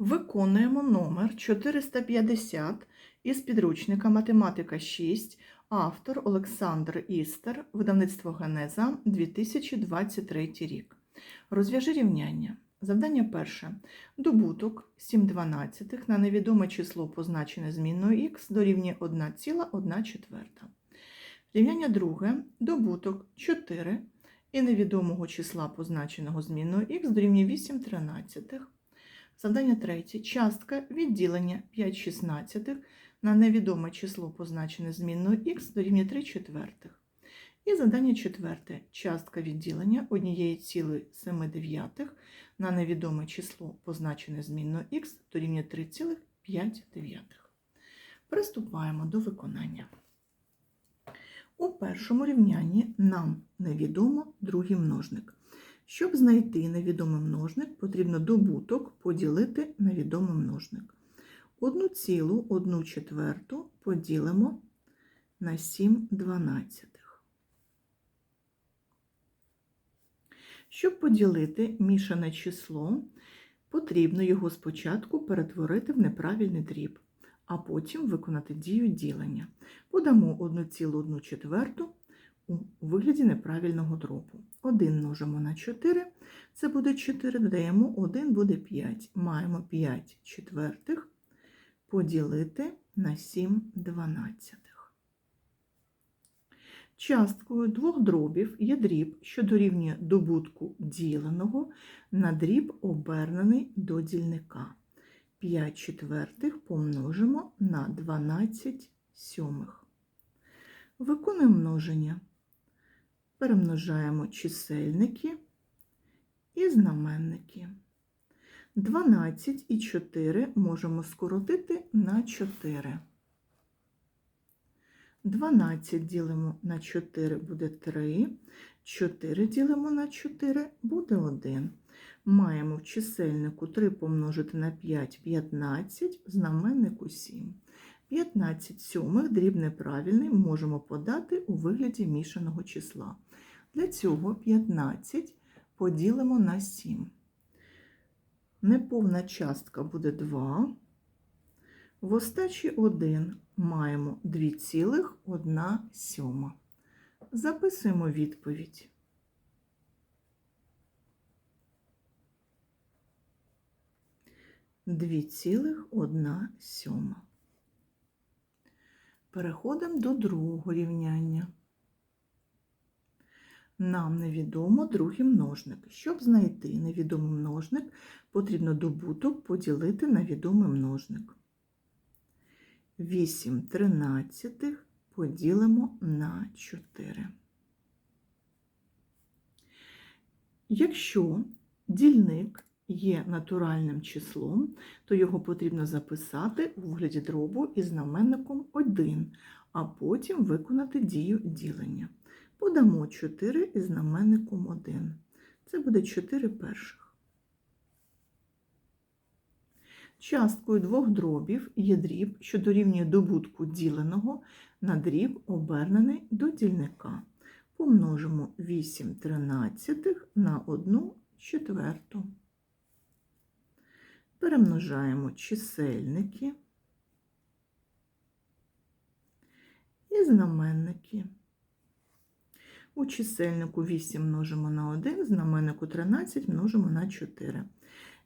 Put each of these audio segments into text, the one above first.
Виконуємо номер 450 із підручника Математика 6, автор Олександр Істер, видавництво Генеза, 2023 рік. Розв'яжи рівняння. Завдання перше. Добуток 7 дванадцятих на невідоме число, позначене змінною х, дорівнює 1,1 четверта. Рівняння друге. Добуток 4 і невідомого числа, позначеного змінною х, дорівнює 8 тринадцятих. Завдання третє. Частка відділення 5 шістнадцятих на невідоме число, позначене змінною х, дорівнює 3 четвертих. І завдання четверте. Частка відділення 1,7 дев'ятих на невідоме число, позначене змінною х, дорівнює 3,5. Приступаємо до виконання. У першому рівнянні нам невідомо другий множник. Щоб знайти невідомий множник, потрібно добуток поділити на відомий множник. Одну цілу, одну четверту поділимо на 7 дванадцятих. Щоб поділити мішане число, потрібно його спочатку перетворити в неправильний дріб, а потім виконати дію ділення. Подамо 1,1 четверту у вигляді неправильного дробу. 1 множимо на 4, це буде 4, додаємо 1, буде 5. Маємо 5 четвертих поділити на 7 дванадцятих. Часткою двох дробів є дріб, що дорівнює добутку діленого на дріб, обернений до дільника. 5 четвертих помножимо на 12 сьомих. Виконуємо множення. Перемножаємо чисельники і знаменники. 12 і 4 можемо скоротити на 4. 12 ділимо на 4 буде 3, 4 ділимо на 4 буде 1. Маємо в чисельнику 3 помножити на 5 – 15, в знаменнику 7. 15 сьомих дріб неправильний можемо подати у вигляді мішаного числа. Для цього 15 поділимо на 7. Неповна частка буде 2. В остачі 1 маємо 2,1 сьома. Записуємо відповідь. Дві цілих одна сьома. Переходимо до другого рівняння. Нам невідомо другий множник. Щоб знайти невідомий множник, потрібно добуток поділити на відомий множник. 8 тринадцятих поділимо на 4. Якщо дільник є натуральним числом, то його потрібно записати у вигляді дробу із знаменником 1, а потім виконати дію ділення. Подамо 4 із знаменником 1. Це буде 4 перших. Часткою двох дробів є дріб, що дорівнює добутку діленого на дріб, обернений до дільника. Помножимо 8 тринадцятих на 1 четверту. Перемножаємо чисельники і знаменники. У чисельнику 8 множимо на 1, знаменнику 13 множимо на 4.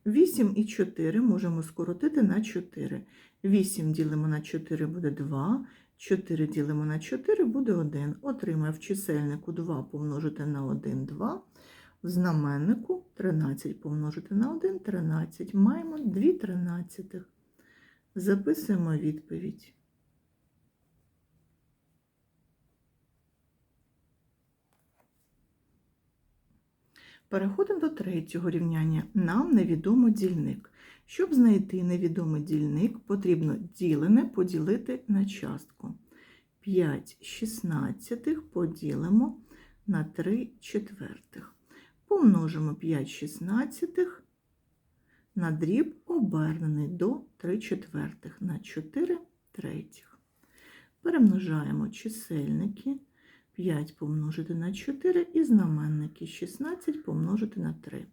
8 і 4 можемо скоротити на 4. 8 ділимо на 4 буде 2, 4 ділимо на 4 буде 1. Отримає в чисельнику 2 помножити на 1 2. В знаменнику 13 помножити на 1 13. Маємо 2 тринадцятих. Записуємо відповідь. Переходимо до третього рівняння. Нам невідомо дільник. Щоб знайти невідомий дільник, потрібно ділене поділити на частку. 5 шістнадцятих поділимо на 3 четвертих. Помножимо 5 шістнадцятих на дріб, обернений до 3 четвертих на 4 третіх. Перемножаємо чисельники. 5 помножити на 4 і знаменники 16 помножити на 3.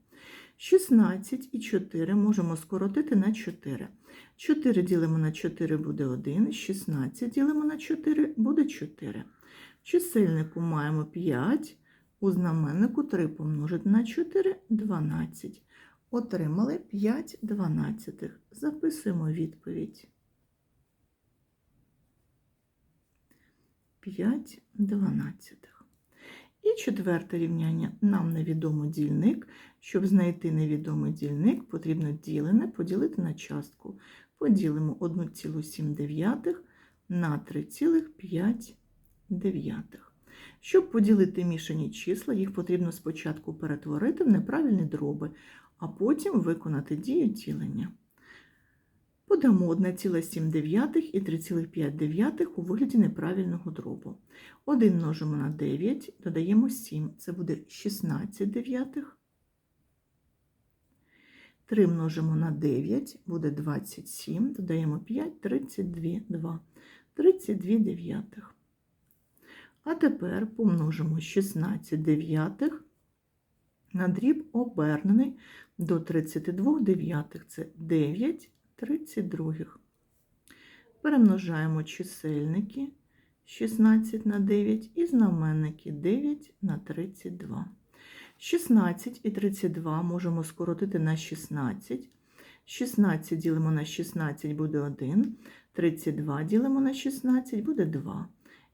16 і 4 можемо скоротити на 4. 4 ділимо на 4 буде 1, 16 ділимо на 4 буде 4. В чисельнику маємо 5, у знаменнику 3 помножити на 4 – 12. Отримали 5 дванадцятих. Записуємо відповідь. 5 дванадцятих. І четверте рівняння. Нам невідомо дільник. Щоб знайти невідомий дільник, потрібно ділене поділити на частку. Поділимо 1,7 на 3,5. Щоб поділити мішані числа, їх потрібно спочатку перетворити в неправильні дроби, а потім виконати дію ділення. Подамо 1,7 і 3,5 у вигляді неправильного дробу. 1 множимо на 9, додаємо 7, це буде 16 дев'ятих. 3 множимо на 9, буде 27, додаємо 5, 32, 2, 32 дев'ятих. А тепер помножимо 16 дев'ятих на дріб обернений до 32 дев'ятих, це 9 32. Перемножаємо чисельники 16 на 9 і знаменники 9 на 32. 16 і 32 можемо скоротити на 16. 16 ділимо на 16 буде 1, 32 ділимо на 16 буде 2.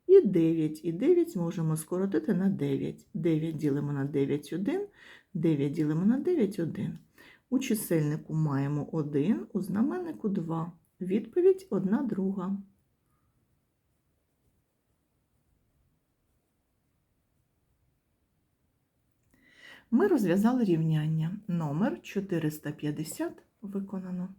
І 9 і 9 можемо скоротити на 9. 9 ділимо на 9 1, 9 ділимо на 9 1. У чисельнику маємо 1, у знаменнику 2. Відповідь 1 друга. Ми розв'язали рівняння. Номер 450 виконано.